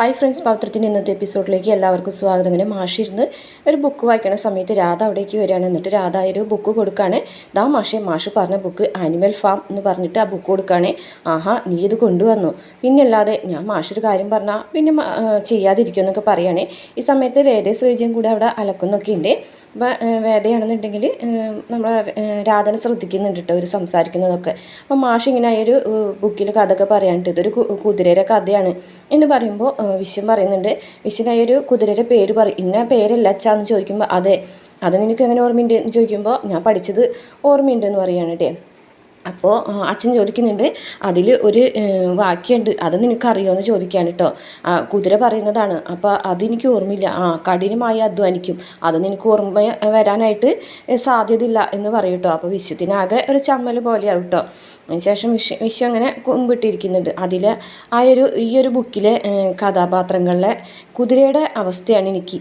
Hi friends പൗത്രത്തിന്റെ ഇന്നത്തെ എപ്പിസോഡിലേക്ക് എല്ലാവർക്കും സ്വാഗതം. ഇങ്ങനെ മാഷിരുന്ന് ഒരു ബുക്ക് വായിക്കണ സമയത്ത് രാധ അവിടേക്ക് വരികയാണ്. എന്നിട്ട് രാധ ഒരു ബുക്ക് കൊടുക്കുകയാണ് ദാ മാഷെ മാഷ് പറഞ്ഞ ബുക്ക് ആനിമൽ ഫാം എന്ന് പറഞ്ഞിട്ട് ആ ബുക്ക് കൊടുക്കുകയാണ് ആഹാ നീ ഇത് കൊണ്ടുവന്നു? പിന്നെ അല്ലാതെ ഞാൻ മാഷൊരു കാര്യം പറഞ്ഞാൽ പിന്നെ ചെയ്യാതിരിക്കുമെന്നൊക്കെ പറയുകയാണ് ഈ സമയത്ത് വേദ ശ്രീജയും കൂടെ അവിടെ അലക്കുന്നൊക്കെ ഉണ്ട്. അപ്പോൾ വേദയാണെന്നുണ്ടെങ്കിൽ നമ്മൾ രാധന ശ്രദ്ധിക്കുന്നുണ്ട് കേട്ടോ ഒരു സംസാരിക്കുന്നതൊക്കെ. അപ്പം മാഷ് ഇങ്ങനെ ഒരു ബുക്കിൽ കഥയൊക്കെ പറയാനുണ്ട്. ഇതൊരു കുതിരയുടെ കഥയാണ് എന്ന് പറയുമ്പോൾ വിശ്വം പറയുന്നുണ്ട്. വിശ്വനായ ഒരു കുതിരയുടെ പേര് പറയും. ഇന്ന പേരല്ല അച്ഛാന്ന് ചോദിക്കുമ്പോൾ അതെ. അത് നിനക്ക് എങ്ങനെ ഓർമ്മയുണ്ട്? എന്ന് ചോദിക്കുമ്പോൾ ഞാൻ പഠിച്ചത് ഓർമ്മയുണ്ടെന്ന് പറയുകയാണ് കേട്ടോ അപ്പോൾ അച്ഛൻ ചോദിക്കുന്നുണ്ട് അതിൽ ഒരു വാക്യമുണ്ട് അത് നിനക്കറിയുമോ എന്ന് ചോദിക്കുകയാണ് കേട്ടോ കുതിര പറയുന്നതാണ് അപ്പോൾ അതെനിക്ക് ഓർമ്മയില്ല. ആ കഠിനമായി അധ്വാനിക്കും. അത് നിനക്ക് ഓർമ്മ വരാനായിട്ട് സാധ്യതയില്ല എന്ന് പറയും കേട്ടോ അപ്പോൾ വിശ്വത്തിനാകെ ഒരു ചമ്മൽ പോലെയാവും കേട്ടോ അതിനുശേഷം വിശ്വ വിശ്വം അങ്ങനെ കുമ്പിട്ടിരിക്കുന്നുണ്ട്. അതിൽ ആ ഒരു ഈ ഒരു ബുക്കിലെ കഥാപാത്രങ്ങളിലെ കുതിരയുടെ അവസ്ഥയാണ് എനിക്ക്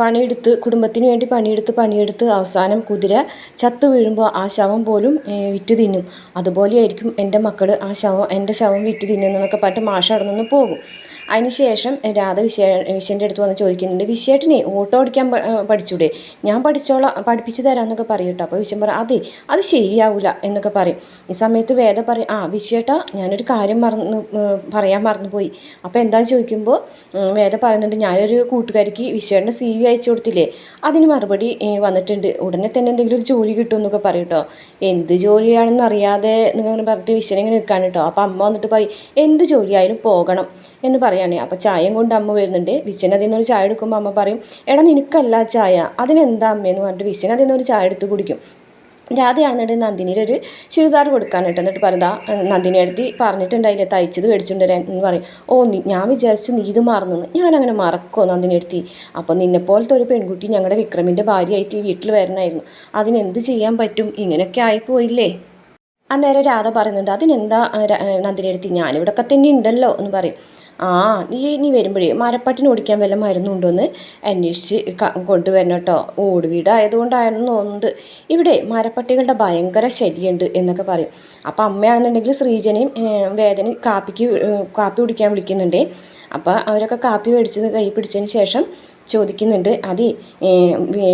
പണിയെടുത്ത് കുടുംബത്തിന് വേണ്ടി പണിയെടുത്ത് പണിയെടുത്ത് അവസാനം കുതിര ചത്തു വീഴുമ്പോൾ ആ ശവം പോലും വിറ്റ് തിന്നും. അതുപോലെയായിരിക്കും എന്റെ മക്കൾ ആ ശവം എന്റെ ശവം വിറ്റ് തിന്നുന്നതെന്നൊക്കെ പറഞ്ഞിട്ട് മാഷ് അവിടെ നിന്ന് പോകും. അതിനുശേഷം രാധ വിശേ വിശ്വന്റെ അടുത്ത് വന്ന് ചോദിക്കുന്നുണ്ട് വിശ്വേട്ടനെ ഓട്ടോ ഓടിക്കാൻ പഠിച്ചൂടെ? ഞാൻ പഠിച്ചോളാം പഠിപ്പിച്ച് തരാമെന്നൊക്കെ പറയും കേട്ടോ. അപ്പോൾ വിശ്വൻ പറ അതെ അത് ശരിയാവില്ല എന്നൊക്കെ പറയും. ഈ സമയത്ത് വേദ പറയും ആ വിശ്വേട്ട ഞാനൊരു കാര്യം മറന്ന് പറയാൻ മറന്നുപോയി. അപ്പോൾ എന്താ ചോദിക്കുമ്പോൾ വേദ പറയുന്നുണ്ട് ഞാനൊരു കൂട്ടുകാരിക്ക് വിശ്വേട്ടന്റെ സി വി അയച്ചു കൊടുത്തില്ലേ അതിന് മറുപടി വന്നിട്ടുണ്ട്. ഉടനെ തന്നെ എന്തെങ്കിലും ഒരു ജോലി കിട്ടും എന്നൊക്കെ പറയും കേട്ടോ. എന്ത് ജോലിയാണെന്ന് അറിയാതെ നിങ്ങൾ പറഞ്ഞിട്ട് വിശ്വനെ ഇങ്ങനെ നിൽക്കാൻ കേട്ടോ. അപ്പോൾ അമ്മ വന്നിട്ട് പറയും എന്ത് ജോലിയായാലും പോകണം എന്ന് പറയാണ് അപ്പോൾ ചായയും കൊണ്ട് അമ്മ വരുന്നുണ്ട്. വിശ്വൻ അതിൽ നിന്നൊരു ചായ എടുക്കുമ്പോൾ അമ്മ പറയും എടാ നിനക്കല്ല ചായ. അതിനെന്താ അമ്മയെന്ന് പറഞ്ഞിട്ട് വിശ്വൻ അതിൽ നിന്നൊരു ചായ എടുത്ത് കുടിക്കും. രാധയാണെന്നുണ്ടെങ്കിൽ നന്ദിനിയിൽ ഒരു ചുരിദാർ കൊടുക്കാൻ കേട്ടോ. എന്നിട്ട് പറയുക നന്ദിനി അടുത്ത് പറഞ്ഞിട്ടുണ്ടായില്ല തയ്ച്ചത് മേടിച്ചുകൊണ്ട് എന്ന് പറയും. ഓ നീ ഞാൻ വിചാരിച്ചു നീ ഇത് മറന്നു ഞാനങ്ങനെ മറക്കോ നന്ദിനി അടുത്ത്? അപ്പോൾ നിന്നെ പോലത്തെ ഒരു പെൺകുട്ടി ഞങ്ങളുടെ വിക്രമിന്റെ ഭാര്യയായിട്ട് വീട്ടിൽ വരണമായിരുന്നു അതിനെന്ത് ചെയ്യാൻ പറ്റും? ഇങ്ങനെയൊക്കെ ആയിപ്പോയില്ലേ? അന്നേരം രാധ പറയുന്നുണ്ട് അതിനെന്താ നന്ദിനി അടുത്ത്? ഞാനിവിടെയൊക്കെ തന്നെ ഉണ്ടല്ലോ എന്ന് പറയും. ആ നീ നീ വരുമ്പോഴേ മരപ്പട്ടിന് ഓടിക്കാൻ വല്ല മരുന്നുണ്ടോ എന്ന് അന്വേഷിച്ച് കൊണ്ടുവരണം കേട്ടോ. ഓട് വീടായതുകൊണ്ടായിരുന്നു തോന്നുന്നത് ഇവിടെ മരപ്പട്ടികളുടെ ഭയങ്കര ശല്യമുണ്ട് എന്നൊക്കെ പറയും. അപ്പോൾ അമ്മയാണെന്നുണ്ടെങ്കിൽ ശ്രീജനയും വേദന വേദനയും കാപ്പിക്ക് കാപ്പി കുടിക്കാൻ വിളിക്കുന്നുണ്ടേ. അപ്പോൾ അവരൊക്കെ കാപ്പി മേടിച്ചത് കൈ പിടിച്ചതിന് ശേഷം ചോദിക്കുന്നുണ്ട്. അത്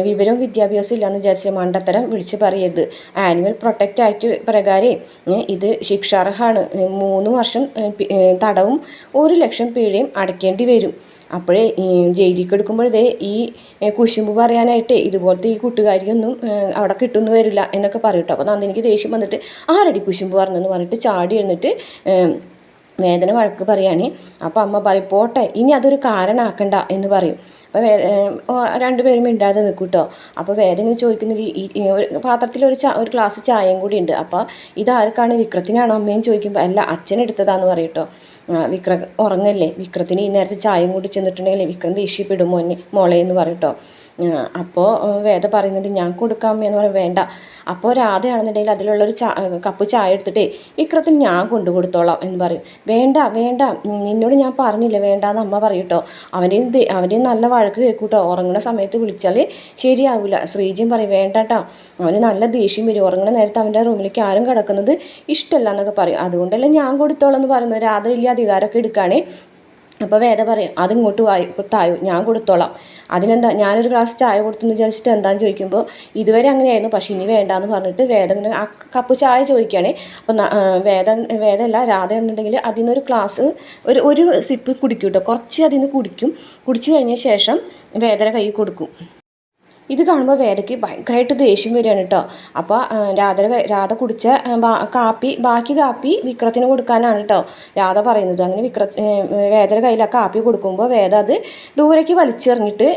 വിവരവും വിദ്യാഭ്യാസം ഇല്ലാന്ന് വിചാരിച്ച മണ്ടത്തരം വിളിച്ച് പറയരുത്. ആനുവൽ പ്രൊട്ടക്റ്റ് ആക്ട് പ്രകാരം ഇത് ശിക്ഷാർഹമാണ്. മൂന്ന് വർഷം തടവും ഒരു ലക്ഷം പിഴയും അടയ്ക്കേണ്ടി വരും. അപ്പോഴേ ജയിലിലേക്ക് എടുക്കുമ്പോഴേ ഈ കുശുമ്പ് പറയാനായിട്ട് ഇതുപോലത്തെ ഈ കൂട്ടുകാരിയൊന്നും അവിടെ കിട്ടുന്നു വരില്ല എന്നൊക്കെ പറയും കേട്ടോ. അപ്പോൾ നന്ദിനിക്ക് ദേഷ്യം വന്നിട്ട് ആരടി കുശുമ്പ് പറഞ്ഞെന്ന് പറഞ്ഞിട്ട് ചാടി എന്നിട്ട് വേദന വഴക്ക് പറയുകയാണ് അപ്പോൾ അമ്മ പറയും പോട്ടെ ഇനി അതൊരു കാരണമാക്കണ്ട എന്ന് പറയും. അപ്പോൾ വേ പേരും മിണ്ടാതെ നിൽക്കും കേട്ടോ അപ്പോൾ വേദന ഇങ്ങനെ ഒരു പാത്രത്തിൽ ഒരു ഒരു ഗ്ലാസ് ചായയും കൂടി ഉണ്ട്. അപ്പോൾ ഇതാർക്കാണ് വിക്രത്തിനാണോ അമ്മയെന്ന് ചോദിക്കുമ്പോൾ അല്ല അച്ഛനെടുത്തതാന്ന് പറയട്ടോ. വിക്ര ഉറങ്ങല്ലേ? വിക്രത്തിന് ഈ നേരത്തെ ചായയും കൂടി ചെന്നിട്ടുണ്ടെങ്കിൽ വിക്രം ദേഷ്യപ്പെടും മോനെ മോളെ എന്ന് പറയട്ടോ. അപ്പോൾ വേദ പറയുന്നുണ്ട് ഞാൻ കൊടുക്കാം എന്ന് പറയും വേണ്ട. അപ്പോൾ രാധയാണെന്നുണ്ടെങ്കിൽ അതിലുള്ളൊരു ചാ കപ്പ് ചായ എടുത്തിട്ട് വിക്രത്തിന് ഞാൻ കൊണ്ടു കൊടുത്തോളാം എന്ന് പറയും. വേണ്ട വേണ്ട. നിന്നോട് ഞാൻ പറഞ്ഞില്ല വേണ്ട എന്ന് അമ്മ പറയും അവന്റെയും അവന്റെയും അവന്റെ നല്ല വഴക്ക് കേൾക്കൂട്ടോ. ഉറങ്ങുന്ന സമയത്ത് വിളിച്ചാൽ ശരിയാവില്ല ശ്രീജിയും പറയും വേണ്ട കേട്ടോ അവന് നല്ല ദേഷ്യം വരും. ഉറങ്ങുന്ന നേരത്തെ അവന്റെ റൂമിലേക്ക് ആരും കിടക്കുന്നത് ഇഷ്ടമല്ല എന്നൊക്കെ പറയും. അതുകൊണ്ടല്ലേ ഞാൻ കൊടുത്തോളാം എന്ന് പറയുന്നത് രാധ വലിയ അധികാരമൊക്കെ എടുക്കുകയാണേ. അപ്പോൾ വേദ പറയും അതിങ്ങോട്ട് വായി തായോ ഞാൻ കൊടുത്തോളാം. അതിനെന്താ ഞാനൊരു ഗ്ലാസ് ചായ കൊടുത്തെന്ന് വിചാരിച്ചിട്ട് എന്താന്ന് ചോദിക്കുമ്പോൾ ഇതുവരെ അങ്ങനെയായിരുന്നു പക്ഷേ ഇനി വേണ്ടാന്ന് പറഞ്ഞിട്ട് വേദ ഇങ്ങനെ ആ കപ്പ് ചായ ചോദിക്കുകയാണേ. അപ്പം വേദ വേദമല്ല രാധ എന്നുണ്ടെങ്കിൽ അതിൽ നിന്നൊരു ഗ്ലാസ് ഒരു ഒരു സിപ്പ് കുടിക്കും കേട്ടോ കുറച്ച് അതിൽ നിന്ന് കുടിക്കും. കുടിച്ചു കഴിഞ്ഞ ശേഷം വേദന കൈ കൊടുക്കും. ഇത് കാണുമ്പോൾ വേദയ്ക്ക് ഭയങ്കരമായിട്ട് ദേഷ്യം വരികയാണ് കേട്ടോ. അപ്പോൾ രാധ രാധ കുടിച്ച കാപ്പി ബാക്കി കാപ്പി വിക്രത്തിന് കൊടുക്കാനാണ് കേട്ടോ രാധ പറയുന്നത്. അങ്ങനെ വിക്ര വേദയുടെ കയ്യിൽ ആ കാപ്പി കൊടുക്കുമ്പോൾ വേദ അത് ദൂരേക്ക് വലിച്ചെറിഞ്ഞിട്ട്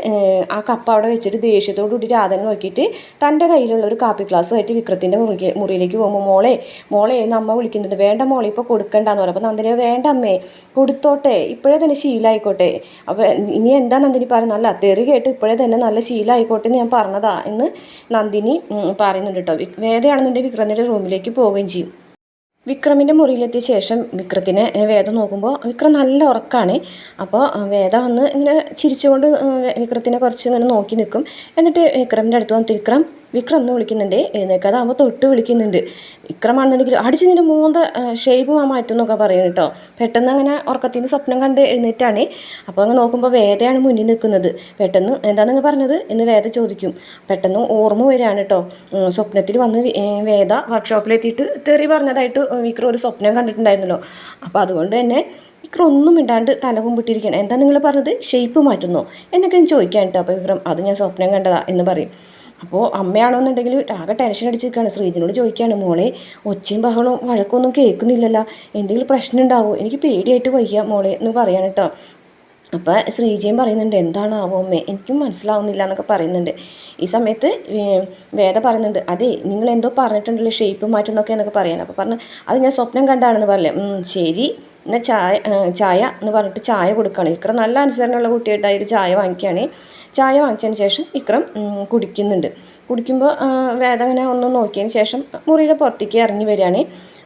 ആ കപ്പ് അവിടെ വെച്ചിട്ട് ദേഷ്യത്തോടു കൂടി രാധനെ നോക്കിയിട്ട് തന്റെ കയ്യിലുള്ള ഒരു കാപ്പി ഗ്ലാസ്സുമായിട്ട് വിക്രത്തിന്റെ മുറി മുറിയിലേക്ക് പോകുമ്പോൾ മോളെ മോളെ അമ്മ വിളിക്കുന്നുണ്ട്. വേണ്ട മോളെ ഇപ്പോൾ കൊടുക്കണ്ടെന്ന് പറയും അപ്പോൾ നന്ദിനി വേണ്ട അമ്മേ കൊടുത്തോട്ടെ. ഇപ്പോഴേ തന്നെ ശീലമായിക്കോട്ടെ അപ്പോൾ ഇനി എന്താ നന്ദിനി പറയുന്നത്? നല്ല തെറി കേട്ട് ഇപ്പോഴേ തന്നെ നല്ല ശീലമായിക്കോട്ടെ ഞാൻ പറഞ്ഞതാ എന്ന് നന്ദിനി പറയുന്നുണ്ട് കേട്ടോ വേദയാണെന്നുണ്ടെങ്കിൽ വിക്രമിന്റെ റൂമിലേക്ക് പോവുകയും ചെയ്യും. വിക്രമിന്റെ മുറിയിലെത്തിയ ശേഷം വിക്രത്തിനെ വേദ നോക്കുമ്പോൾ വിക്രം നല്ല ഉറക്കാണ്. അപ്പോൾ വേദ ഒന്ന് ഇങ്ങനെ ചിരിച്ചുകൊണ്ട് വിക്രത്തിനെ കുറച്ച് ഇങ്ങനെ നോക്കി നിൽക്കും. എന്നിട്ട് വിക്രമിന്റെ അടുത്ത് വന്നിട്ട് വിക്രം വിക്രം എന്ന് വിളിക്കുന്നുണ്ട്. എഴുന്നേക്കാതാകുമ്പോൾ തൊട്ട് വിളിക്കുന്നുണ്ട്. വിക്രമാണെന്നുണ്ടെങ്കിൽ അടിച്ച് നിന്റെ മൂന്ന് ഷേപ്പ് ആ മാറ്റും എന്നൊക്കെ പറയും കേട്ടോ. പെട്ടെന്ന് അങ്ങനെ ഉറക്കത്തിൽ നിന്ന് സ്വപ്നം കണ്ട് എഴുന്നേറ്റാണ്. അപ്പോൾ അങ്ങ് നോക്കുമ്പോൾ വേദയാണ് മുന്നിൽ നിൽക്കുന്നത്. പെട്ടെന്ന് എന്താണെന്ന് പറഞ്ഞത്? എന്ന് വേദ ചോദിക്കും. പെട്ടെന്ന് ഓർമ്മ വരികയാണ് കേട്ടോ. സ്വപ്നത്തിൽ വന്ന് വേദ വർക്ക്ഷോപ്പിലെത്തിയിട്ട് തെറി പറഞ്ഞതായിട്ട് വിക്രം ഒരു സ്വപ്നം കണ്ടിട്ടുണ്ടായിരുന്നല്ലോ. അപ്പോൾ അതുകൊണ്ട് തന്നെ വിക്രം ഒന്നും ഇണ്ടാണ്ട് തല കുമ്പിട്ടിരിക്കണം എന്താ നിങ്ങൾ പറഞ്ഞത്? ഷേപ്പ് മാറ്റുന്നോ? എന്നൊക്കെ ഞാൻ ചോദിക്കാൻ കേട്ടോ. അപ്പോൾ വിക്രം അത് ഞാൻ സ്വപ്നം കണ്ടതാ എന്ന് പറയും. അപ്പോൾ അമ്മയാണെന്നുണ്ടെങ്കിൽ ആകെ ടെൻഷൻ അടിച്ചിരിക്കുകയാണ്. ശ്രീജിനോട് ചോദിക്കുകയാണ് മോളെ ഒച്ചയും ബഹളവും വഴക്കൊന്നും കേൾക്കുന്നില്ലല്ലോ. എന്തെങ്കിലും പ്രശ്നം ഉണ്ടാവോ എനിക്ക് പേടിയായിട്ട് വയ്യ മോളെ എന്ന് പറയാൻ കേട്ടോ അപ്പോൾ ശ്രീജയും പറയുന്നുണ്ട് എന്താണാവോ അമ്മേ? എനിക്കും മനസ്സിലാവുന്നില്ല എന്നൊക്കെ പറയുന്നുണ്ട്. ഈ സമയത്ത് വേദ പറയുന്നുണ്ട് അതെ നിങ്ങൾ എന്തോ പറഞ്ഞിട്ടുണ്ടല്ലോ ഷേപ്പ് മാറ്റുന്നൊക്കെ എന്നൊക്കെ പറയാൻ അപ്പോൾ പറഞ്ഞു അത് ഞാൻ സ്വപ്നം കണ്ടാണെന്ന് "ഉം, ശരി. എന്നാൽ ചായ ചായ എന്ന് പറഞ്ഞിട്ട് ചായ കൊടുക്കുകയാണ്. ഇത്ര നല്ല അനുസരണമുള്ള കുട്ടിയായിട്ട് ഒരു ചായ വാങ്ങിക്കുകയാണ്. ചായ വാങ്ങിച്ചതിന് ശേഷം വിക്രം കുടിക്കുന്നുണ്ട്. കുടിക്കുമ്പോൾ വേദ അങ്ങനെ ഒന്ന് നോക്കിയതിന് ശേഷം മുറിയുടെ പുറത്തേക്ക് ഇറങ്ങി വരികയാണ്.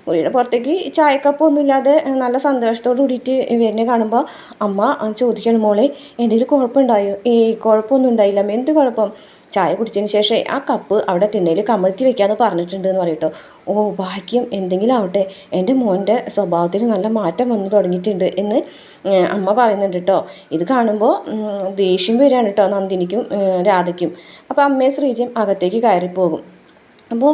മുറിയുടെ പുറത്തേക്ക് ചായക്കപ്പൊന്നുമില്ലാതെ നല്ല സന്തോഷത്തോട് കൂടിയിട്ട് വരുന്നത് കാണുമ്പോൾ അമ്മ ചോദിക്കണം മോളെ എന്തെങ്കിലും കുഴപ്പമുണ്ടായോ? ഏയ് കുഴപ്പമൊന്നും ഉണ്ടായില്ല എന്ത് കുഴപ്പം? ചായ കുടിച്ചതിന് ശേഷം ആ കപ്പ് അവിടെ തിണ്ണയിൽ കമഴ്ത്തി വെക്കാമെന്ന് പറഞ്ഞിട്ടുണ്ട് എന്ന് പറയട്ടോ. ഓ ഭാഗ്യം. എന്തെങ്കിലും ആവട്ടെ. എന്റെ മോന്റെ സ്വഭാവത്തിൽ നല്ല മാറ്റം വന്നു തുടങ്ങിയിട്ടുണ്ട് എന്ന് അമ്മ പറയുന്നുണ്ട് കേട്ടോ. ഇത് കാണുമ്പോൾ ദേഷ്യം വരികയാണ് കേട്ടോ നന്ദിനിക്കും രാധയ്ക്കും. അപ്പോൾ അമ്മയും ശ്രീജയും അകത്തേക്ക് കയറിപ്പോകും. അപ്പോൾ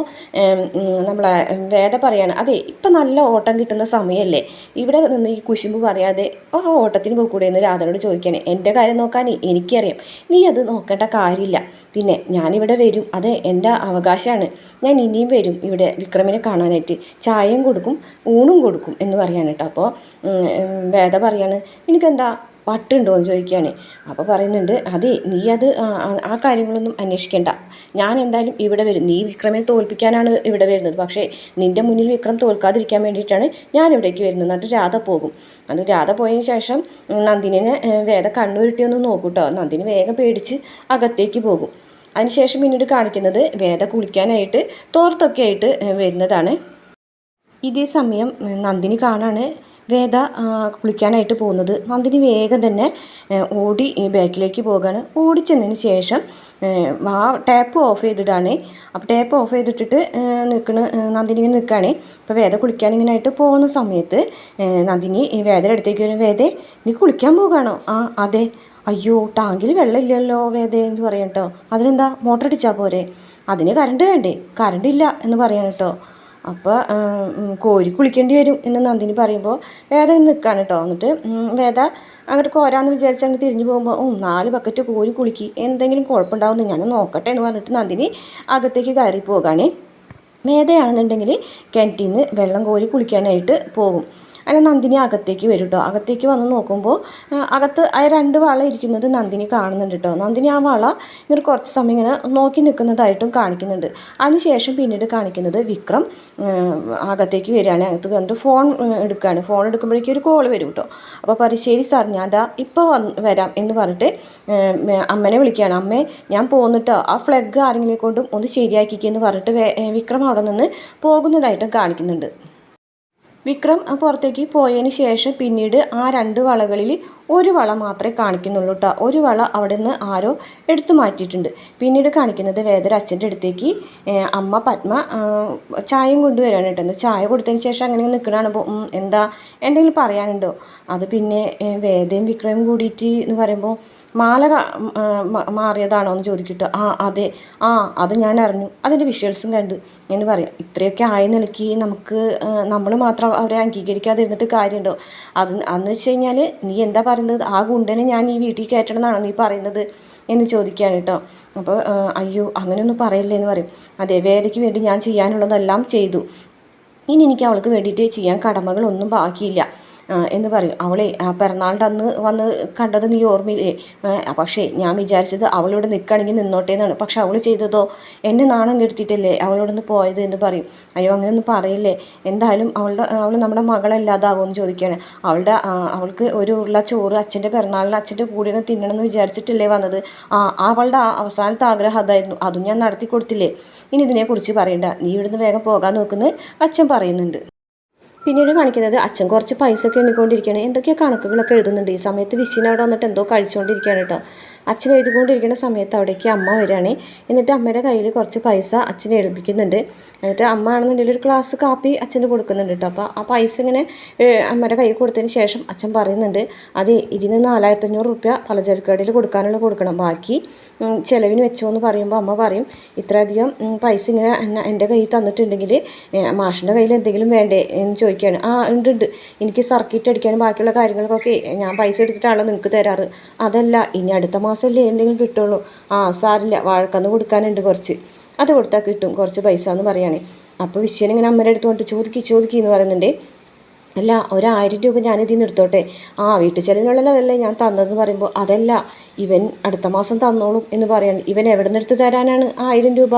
നമ്മളെ വേദ പറയാണ് അതെ ഇപ്പം നല്ല ഓട്ടം കിട്ടുന്ന സമയമല്ലേ ഇവിടെ നിന്ന് ഈ കുശുമ്പ് പറയാതെ ആ ഓട്ടത്തിന് പോയിക്കൂടെ എന്ന് രാധനോട് ചോദിക്കാനേ എന്റെ കാര്യം നോക്കാൻ എനിക്കറിയാം. നീ അത് നോക്കേണ്ട കാര്യമില്ല. പിന്നെ ഞാനിവിടെ വരും. അത് എന്റെ അവകാശമാണ്. ഞാൻ ഇനിയും വരും ഇവിടെ വിക്രമിനെ കാണാനായിട്ട്. ചായയും കൊടുക്കും ഊണും കൊടുക്കും എന്ന് കേട്ടോ. അപ്പോൾ വേദ പറയാണ് എനിക്കെന്താ പട്ടുണ്ടോ എന്ന് ചോദിക്കുകയാണ്. അപ്പോൾ പറയുന്നുണ്ട് അതെ നീ അത് ആ- കാര്യങ്ങളൊന്നും അന്വേഷിക്കേണ്ട. ഞാൻ എന്തായാലും ഇവിടെ വരും. നീ വിക്രമിനെ തോൽപ്പിക്കാനാണ് ഇവിടെ വരുന്നത്. പക്ഷേ നിന്റെ മുന്നിൽ വിക്രം തോൽക്കാതിരിക്കാൻ വേണ്ടിയിട്ടാണ് ഞാൻ ഇവിടേക്ക് വരുന്നത്. എന്നിട്ട് രാധ പോകും. അത് രാധ പോയതിന് ശേഷം നന്ദിനെ വേഗം കണ്ണുരുട്ടി ഒന്ന് നോക്കൂട്ടോ നന്ദിനി വേഗം പേടിച്ച് അകത്തേക്ക് പോകും. അതിനുശേഷം പിന്നീട് കാണിക്കുന്നത് വേദ കുളിക്കാനായിട്ട് തോർത്തൊക്കെ ആയിട്ട് വരുന്നതാണ്. ഇതേ സമയം നന്ദിനി കാണാണ് വേദ കുളിക്കാനായിട്ട് പോകുന്നത്. നന്ദിനി വേഗം തന്നെ ഓടി ബാക്കിലേക്ക് പോകുകയാണ് ഓടിച്ചെന്നതിന് ശേഷം ആ ടാപ്പ് ഓഫ് ചെയ്തിടാണേ അപ്പോൾ ടാപ്പ് ഓഫ് ചെയ്തിട്ടിട്ട് നിൽക്കണ നന്ദിനി ഇങ്ങനെ നിൽക്കുകയാണേ അപ്പോൾ വേദ കുളിക്കാൻ ഇങ്ങനെ ആയിട്ട് പോകുന്ന സമയത്ത് നന്ദിനി വേദയുടെ അടുത്തേക്ക് വരും. വേദേ നീ കുളിക്കാൻ പോകുകയാണോ ആ അതെ. അയ്യോ ടാങ്കിൽ വെള്ളമില്ലല്ലോ വേദേ എന്ന് പറയാം കേട്ടോ. അതിനെന്താ? മോട്ടർ അടിച്ചാൽ പോരെ. അതിന് കറണ്ട് വേണ്ടേ? കറണ്ട് ഇല്ല എന്ന് പറയാൻ കേട്ടോ. അപ്പോൾ കോരി കുളിക്കേണ്ടി വരും എന്ന് നന്ദിനി പറയുമ്പോൾ വേദ നിൽക്കുകയാണ് കേട്ടോ എന്നിട്ട് വേദ അങ്ങോട്ട് കോരാന്ന് വിചാരിച്ച് അങ്ങ് തിരിഞ്ഞു പോകുമ്പോൾ ഓ നാല് ബക്കറ്റ് കോരി കുളിക്കി. എന്തെങ്കിലും കുഴപ്പമുണ്ടാവുമെന്ന് ഞാൻ നോക്കട്ടെ എന്ന് പറഞ്ഞിട്ട് നന്ദിനി അകത്തേക്ക് കയറി പോകാണേ വേദയാണെന്നുണ്ടെങ്കിൽ കിണറ്റിൽ നിന്ന് വെള്ളം കോരി കുളിക്കാനായിട്ട് പോകും. അങ്ങനെ നന്ദിനി അകത്തേക്ക് വരും കേട്ടോ അകത്തേക്ക് വന്ന് നോക്കുമ്പോൾ അകത്ത് ആ രണ്ട് വള ഇരിക്കുന്നത് നന്ദിനി കാണുന്നുണ്ട് കേട്ടോ നന്ദിനി ആ വള ഇങ്ങനെ കുറച്ച് സമയം ഇങ്ങനെ നോക്കി നിൽക്കുന്നതായിട്ടും കാണിക്കുന്നുണ്ട്. അതിനുശേഷം പിന്നീട് കാണിക്കുന്നത് വിക്രം അകത്തേക്ക് വരികയാണ്. അകത്ത് വന്നിട്ട് ഫോൺ എടുക്കുകയാണ്. ഫോൺ എടുക്കുമ്പോഴേക്കും ഒരു കോൾ വരും കേട്ടോ അപ്പോൾ പരിശ്ശേരി ശരി സാർ ഞാൻ ദാ ഇപ്പോൾ വന്ന് വരാം എന്ന് പറഞ്ഞിട്ട് അമ്മനെ വിളിക്കുകയാണ്. അമ്മേ ഞാൻ പോന്നിട്ടോ ആ ഫ്ലഗ് ആരെങ്കിലും കൊണ്ടും ഒന്ന് ശരിയാക്കിക്കെന്ന് പറഞ്ഞിട്ട് വിക്രം അവിടെ നിന്ന് പോകുന്നതായിട്ടും കാണിക്കുന്നുണ്ട്. വിക്രം പുറത്തേക്ക് പോയതിന് ശേഷം പിന്നീട് ആ രണ്ട് വളകളിൽ ഒരു വള മാത്രമേ കാണിക്കുന്നുള്ളൂ കേട്ടോ ഒരു വള അവിടെ നിന്ന് ആരോ എടുത്തു മാറ്റിയിട്ടുണ്ട്. പിന്നീട് കാണിക്കുന്നത് വേദര അച്ഛന്റെ അടുത്തേക്ക്. അമ്മ പത്മ ചായയും കൊണ്ടുവരാണ് കേട്ടോ. ചായ കൊടുത്തതിന് ശേഷം അങ്ങനെ നിൽക്കണാണ് എന്താ എന്തെങ്കിലും പറയാനുണ്ടോ? അത് പിന്നെ വേദയും വിക്രയും കൂടിയിട്ട് എന്ന് പറയുമ്പോൾ മാല മാറിയതാണോ എന്ന് ചോദിക്കട്ട്. ആ അതെ. ആ അത് ഞാൻ അറിഞ്ഞു. അതിന്റെ വിഷ്വൽസും കണ്ട്. എന്ന് പറയാം. ഇത്രയൊക്കെ ആയ നിലയ്ക്ക് നമുക്ക് നമ്മൾ മാത്രം അവരെ അംഗീകരിക്കാതെ ഇരുന്നിട്ട് കാര്യമുണ്ടോ അത് അന്ന് വെച്ച് കഴിഞ്ഞാൽ നീ എന്താ പറയുന്നത്? ആ ഗുണ്ടനെ ഞാൻ ഈ വീട്ടിൽ കയറ്റണം എന്നാണോ നീ പറയുന്നത്? എന്ന് ചോദിക്കുകയാണ് കേട്ടോ അപ്പോൾ അയ്യോ അങ്ങനെയൊന്നും പറയല്ലേ എന്ന് പറയും. അതെ വേദയ്ക്ക് വേണ്ടി ഞാൻ ചെയ്യാനുള്ളതെല്ലാം ചെയ്തു. ഇനി എനിക്ക് അവൾക്ക് വേണ്ടിയിട്ട് ചെയ്യാൻ കടമകളൊന്നും ബാക്കിയില്ല. എന്ന് പറയും. അവളെ ആ പിറന്നാളിന്റെ അന്ന് വന്ന് കണ്ടത് നീ ഓർമ്മയില്ലേ? പക്ഷേ ഞാൻ വിചാരിച്ചത് അവളിവിടെ നിൽക്കുകയാണെങ്കിൽ നിന്നോട്ടെ എന്നാണ്. പക്ഷെ അവൾ ചെയ്തതോ? എന്നെ നാണം കെടുത്തിട്ടല്ലേ അവളോട് നിന്ന് പോയത്? എന്ന് പറയും. അയ്യോ അങ്ങനെയൊന്നും പറയില്ലേ? എന്തായാലും അവളുടെ അവൾ നമ്മുടെ മകളല്ലാതാവുമെന്ന് ചോദിക്കുകയാണ്. അവളുടെ അവൾക്ക് ഒരു ഉള്ള ചോറ് അച്ഛന്റെ പിറന്നാളിന് അച്ഛന്റെ കൂടെ ഒന്ന് തിന്നണമെന്ന് വിചാരിച്ചിട്ടല്ലേ വന്നത്? ആ അവളുടെ അവസാനത്തെ ആഗ്രഹം അതായിരുന്നു. അതും ഞാൻ നടത്തി കൊടുത്തില്ലേ ഇനി ഇതിനെക്കുറിച്ച് പറയണ്ട. നീ ഇവിടുന്ന് വേഗം പോകാൻ നോക്കുന്നത് അച്ഛൻ പറയുന്നുണ്ട്. പിന്നീട് കാണിക്കുന്നത് അച്ഛൻ കുറച്ച് പൈസ ഒക്കെ എണ്ണിക്കൊണ്ടിരിക്കുകയാണ്. എന്തൊക്കെയോ കണക്കുകളൊക്കെ എഴുതുന്നുണ്ട്. ഈ സമയത്ത് വിശിന അവിടെ വന്നിട്ട് എന്തോ കഴിച്ചുകൊണ്ടിരിക്കുകയാണ് കേട്ടോ. അച്ഛൻ എഴുതിക്കൊണ്ടിരിക്കുന്ന സമയത്ത് അവിടേക്ക് അമ്മ വരികയാണ്. എന്നിട്ട് അമ്മയുടെ കയ്യിൽ കുറച്ച് പൈസ അച്ഛനെ എഴുപ്പിക്കുന്നുണ്ട് എന്നിട്ട് അമ്മ ആണെന്നുണ്ടെങ്കിൽ ഒരു ക്ലാസ് കാപ്പി അച്ഛന് കൊടുക്കുന്നുണ്ട് കേട്ടോ. അപ്പോൾ ആ പൈസ ഇങ്ങനെ അമ്മയുടെ കയ്യിൽ കൊടുത്തതിന് ശേഷം അച്ഛൻ പറയുന്നുണ്ട് അത് ഇതിന് നാലായിരത്തി അഞ്ഞൂറ് റുപ്യ പലചരക്ക് കടയിൽ കൊടുക്കാനുള്ള കൊടുക്കണം. ബാക്കി ചിലവിന് വെച്ചോ എന്ന് പറയുമ്പോൾ അമ്മ പറയും ഇത്രയധികം പൈസ ഇങ്ങനെ എന്റെ കയ്യിൽ തന്നിട്ടുണ്ടെങ്കിൽ മാഷിന്റെ കയ്യിൽ എന്തെങ്കിലും വേണ്ടേ? എന്ന് ചോദിക്കുകയാണ്. ആ ഉണ്ട് ഉണ്ട്. എനിക്ക് സർക്കിറ്റ് അടിക്കാനും ബാക്കിയുള്ള കാര്യങ്ങൾക്കൊക്കെ ഞാൻ പൈസ എടുത്തിട്ടാണല്ലോ നിങ്ങൾക്ക് തരാറ്. അതല്ല ഇനി അടുത്ത മാസമല്ലേ എന്തെങ്കിലും കിട്ടുള്ളൂ. ആ സാറില്ല വാഴക്കന്ന് കൊടുക്കാനുണ്ട് കുറച്ച്. അത് കൊടുത്താൽ കിട്ടും കുറച്ച് പൈസ എന്ന് പറയുകയാണെ അപ്പോൾ വിശ്വൻ ഇങ്ങനെ അമ്മയുടെ അടുത്ത് ചോദിക്കി ചോദിക്കി എന്ന് പറയുന്നുണ്ട്. അല്ല ഒരായിരം രൂപ ഞാൻ ഇതിൽ നിന്ന് എടുത്തോട്ടെ? ആ വീട്ടു ചെലവിനുള്ളതല്ലേ ഞാൻ തന്നതെന്ന് പറയുമ്പോൾ അതല്ല ഇവൻ അടുത്ത മാസം തന്നോളും എന്ന് പറയാണ്. ഇവൻ എവിടെ നിന്ന് എടുത്ത് തരാനാണ് ആയിരം രൂപ?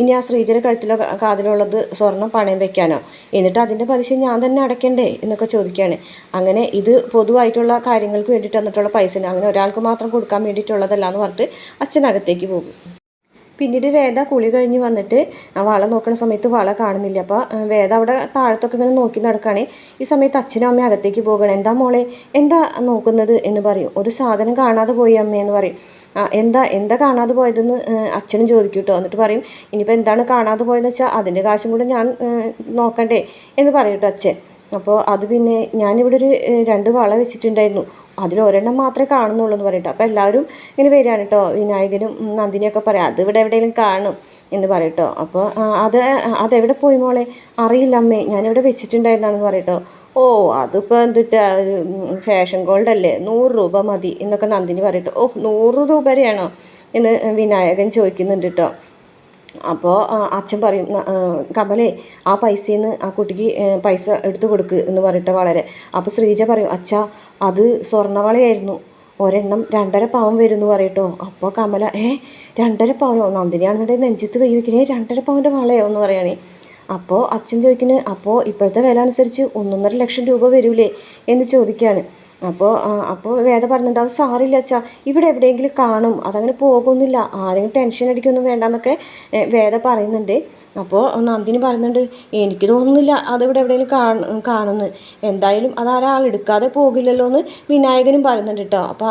ഇനി ആ ശ്രീജന കഴുത്തിലോ കാതിലോ ഉള്ളത് സ്വർണം പണയം വെക്കാനോ? എന്നിട്ട് അതിന്റെ പലിശ ഞാൻ തന്നെ അടയ്ക്കണ്ടേ? എന്നൊക്കെ ചോദിക്കുകയാണ് അങ്ങനെ ഇത് പൊതുവായിട്ടുള്ള കാര്യങ്ങൾക്ക് വേണ്ടിയിട്ട് തന്നിട്ടുള്ള പൈസ അങ്ങനെ ഒരാൾക്ക് മാത്രം കൊടുക്കാൻ വേണ്ടിയിട്ടുള്ളതല്ല എന്ന് പറഞ്ഞിട്ട് അച്ഛനകത്തേക്ക് പോകും. പിന്നീട് വേദ കുളി കഴിഞ്ഞ് വന്നിട്ട് വള നോക്കുന്ന സമയത്ത് വള കാണുന്നില്ല. അപ്പോൾ വേദ അവിടെ താഴത്തൊക്കെ ഇങ്ങനെ നോക്കി നടക്കുകയാണ് ഈ സമയത്ത് അച്ഛനും അമ്മയും അകത്തേക്ക് പോകണം. എന്താ മോളെ? എന്താ നോക്കുന്നത്? എന്ന് പറയും. ഒരു സാധനം കാണാതെ പോയി അമ്മയെന്ന് പറയും. എന്താ എന്താ കാണാതെ പോയതെന്ന് അച്ഛനും ചോദിക്കും കേട്ടോ എന്നിട്ട് പറയും ഇനിയിപ്പോൾ എന്താണ് കാണാതെ പോയതെന്ന് വെച്ചാൽ അതിന്റെ കാശും കൂടെ ഞാൻ നോക്കണ്ടേ എന്ന് പറയും കേട്ടോ അച്ഛൻ. അപ്പോൾ അത് പിന്നെ ഞാനിവിടെ ഒരു രണ്ട് വള വെച്ചിട്ടുണ്ടായിരുന്നു. അതിൽ ഒരെണ്ണം മാത്രമേ കാണുന്നുള്ളൂ എന്ന് പറയട്ടോ. അപ്പോൾ എല്ലാവരും ഇങ്ങനെ വരികയാണ് കേട്ടോ. വിനായകനും നന്ദിനിയൊക്കെ പറയാം അത് ഇവിടെ എവിടെയെങ്കിലും കാണും എന്ന് പറയട്ടോ. അപ്പോൾ അത് അതെവിടെ പോയി മോളെ? അറിയില്ല അമ്മേ. ഞാനിവിടെ വെച്ചിട്ടുണ്ടായിരുന്നാണെന്ന് പറയട്ടോ. ഓ അതിപ്പോൾ എന്തിട്ടാ ഫാഷൻ ഗോൾഡ് അല്ലേ? നൂറ് രൂപ മതി എന്നൊക്കെ നന്ദിനി പറയട്ടെ. ഓ നൂറ് രൂപ വരെയാണോ എന്ന് വിനായകൻ ചോദിക്കുന്നുണ്ട് കേട്ടോ അപ്പോൾ അച്ഛൻ പറയും "ന- ആ, കമലേ ആ പൈസയിൽ നിന്ന് ആ കുട്ടിക്ക് പൈസ എടുത്തു കൊടുക്ക് എന്ന് പറഞ്ഞിട്ട് വളരെ. അപ്പോൾ ശ്രീജ പറയും അച്ഛാ അത് സ്വർണവളയായിരുന്നു. ഒരെണ്ണം രണ്ടര പവൻ വരും എന്ന് പറയട്ടോ. അപ്പോൾ കമല ഏ രണ്ടര പവനോ നന്ദിനിയാണെന്നുണ്ടെങ്കിൽ നെഞ്ചത്ത് കൈ വയ്ക്കണേ രണ്ടര പവന്റെ വളയോ എന്ന് പറയുകയാണേ അപ്പോൾ അച്ഛൻ ചോദിക്കുന്നത് അപ്പോൾ ഇപ്പോഴത്തെ വില അനുസരിച്ച് ഒന്നൊന്നര ലക്ഷം രൂപ വരൂലേ? എന്ന് ചോദിക്കുകയാണ് അപ്പോൾ അപ്പോൾ വേദ പറഞ്ഞിട്ടുണ്ട് അത് സാറില്ല അച്ഛാ ഇവിടെ എവിടെയെങ്കിലും കാണും അതങ്ങനെ പോകുന്നില്ല ആരെങ്കിലും ടെൻഷൻ അടിക്കൊന്നും വേണ്ടെന്നൊക്കെ വേദ പറയുന്നുണ്ട്. അപ്പോൾ നന്ദിനി പറയുന്നുണ്ട് എനിക്ക് തോന്നുന്നില്ല അതിവിടെ എവിടെയെങ്കിലും കാണ കാണുന്നു എന്തായാലും അതാരാൾ എടുക്കാതെ പോകില്ലല്ലോ എന്ന് വിനായകനും പറയുന്നുണ്ട് കേട്ടോ അപ്പോൾ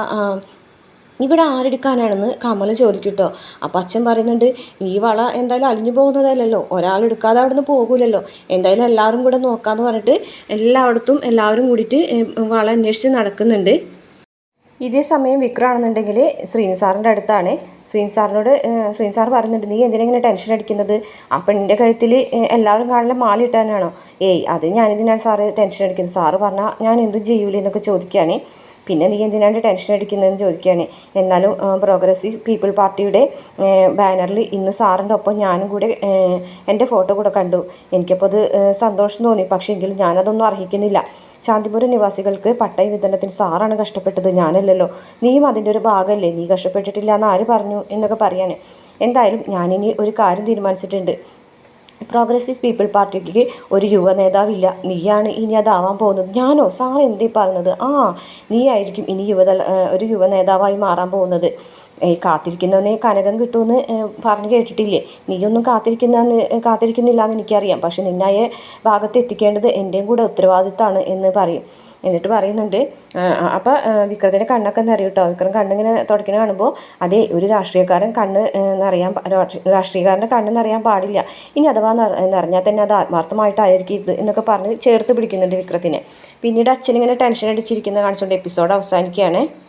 ഇവിടെ ആരെടുക്കാനാണെന്ന് കമൽ ചോദിക്കട്ടോ. കേട്ടോ അപ്പം അച്ഛൻ പറയുന്നുണ്ട് ഈ വള എന്തായാലും അലിഞ്ഞു പോകുന്നതല്ലല്ലോ. ഒരാളെടുക്കാതെ അവിടെ നിന്ന് പോകില്ലല്ലോ എന്തായാലും എല്ലാവരും കൂടെ നോക്കാമെന്ന് പറഞ്ഞിട്ട് എല്ലായിടത്തും എല്ലാവരും കൂടിയിട്ട് വള അന്വേഷിച്ച് നടക്കുന്നുണ്ട്. ഇതേ സമയം വിക്രമാണെന്നുണ്ടെങ്കിൽ ശ്രീൻസാറിന്റെ അടുത്താണ്. ശ്രീൻസാറിനോട് സാറിനോട് ഏഹ്, സാർ പറയുന്നുണ്ട് നീ എന്തിനെങ്ങനെ ടെൻഷൻ അടിക്കുന്നത്? ആ പെണ്ണിന്റെ കഴുത്തിൽ എല്ലാവരും കാണുന്ന മാല ഇട്ടാനാണോ? ഏയ് അത് ഞാനിതിനാണ് സാറ് ടെൻഷൻ അടിക്കുന്നത്. സാറ് പറഞ്ഞാൽ ഞാൻ എന്തും ചെയ്യൂലേ എന്നൊക്കെ ചോദിക്കുകയാണ് പിന്നെ നീ എന്തിനാണ് ടെൻഷൻ അടിക്കുന്നതെന്ന് ചോദിക്കുകയാണ്. എന്നാലും പ്രോഗ്രസീവ് പീപ്പിൾ പാർട്ടിയുടെ ബാനറിൽ ഇന്ന് സാറിന്റെ ഒപ്പം ഞാനും കൂടെ എന്റെ ഫോട്ടോ കൂടെ കണ്ടു. എനിക്കപ്പോൾ അത് സന്തോഷം തോന്നി. പക്ഷേ എങ്കിലും ഞാനതൊന്നും അർഹിക്കുന്നില്ല. ശാന്തിപുരം നിവാസികൾക്ക് പട്ടയ വിതരണത്തിന് സാറാണ് കഷ്ടപ്പെട്ടത്. ഞാനല്ലല്ലോ. നീയും അതിന്റെ ഒരു ഭാഗമല്ലേ നീ കഷ്ടപ്പെട്ടിട്ടില്ല എന്ന് ആര് പറഞ്ഞു? എന്നൊക്കെ പറയാണ്. എന്തായാലും ഞാനിനി ഒരു കാര്യം തീരുമാനിച്ചിട്ടുണ്ട്. പ്രോഗ്രസീവ് പീപ്പിൾ പാർട്ടിക്ക് ഒരു യുവ നേതാവില്ല. നീയാണ് ഇനി അതാവാൻ പോകുന്നത്. ഞാനോ? സാർ എന്തേ പറഞ്ഞത്? ആ നീ ആയിരിക്കും ഇനി യുവതല ഒരു യുവ നേതാവായി മാറാൻ പോകുന്നത്. ഈ കാത്തിരിക്കുന്നവനെ കനകം കിട്ടുമെന്ന് പറഞ്ഞു കേട്ടിട്ടില്ലേ? നീയൊന്നും കാത്തിരിക്കുന്ന കാത്തിരിക്കുന്നില്ല എന്ന് എനിക്കറിയാം. പക്ഷെ നിന്നായ ഭാഗത്ത് എത്തിക്കേണ്ടത് എന്റെയും കൂടെ ഉത്തരവാദിത്തമാണ് എന്ന് പറയും. എന്നിട്ട് പറയുന്നുണ്ട് അപ്പോൾ വിക്രത്തിന്റെ കണ്ണൊക്കെ നിറയും കേട്ടോ വിക്രം കണ്ണിങ്ങനെ തുടക്കണ കാണുമ്പോൾ അതേ ഒരു രാഷ്ട്രീയക്കാരൻ കണ്ണ് നിറയാൻ രാഷ്ട്രീയക്കാരന്റെ കണ്ണ് നിറയാൻ പാടില്ല. ഇനി അഥവാ നിറ- നിറഞ്ഞാൽ തന്നെ അത് ആത്മാർത്ഥമായിട്ടായിരിക്കും ഇത് എന്നൊക്കെ പറഞ്ഞ് ചേർത്ത് പിടിക്കുന്നുണ്ട് വിക്രത്തിനെ. പിന്നീട് അച്ഛനിങ്ങനെ ടെൻഷൻ അടിച്ചിരിക്കുന്ന കാണിച്ചുകൊണ്ട് എപ്പിസോഡ് അവസാനിക്കുകയാണ്.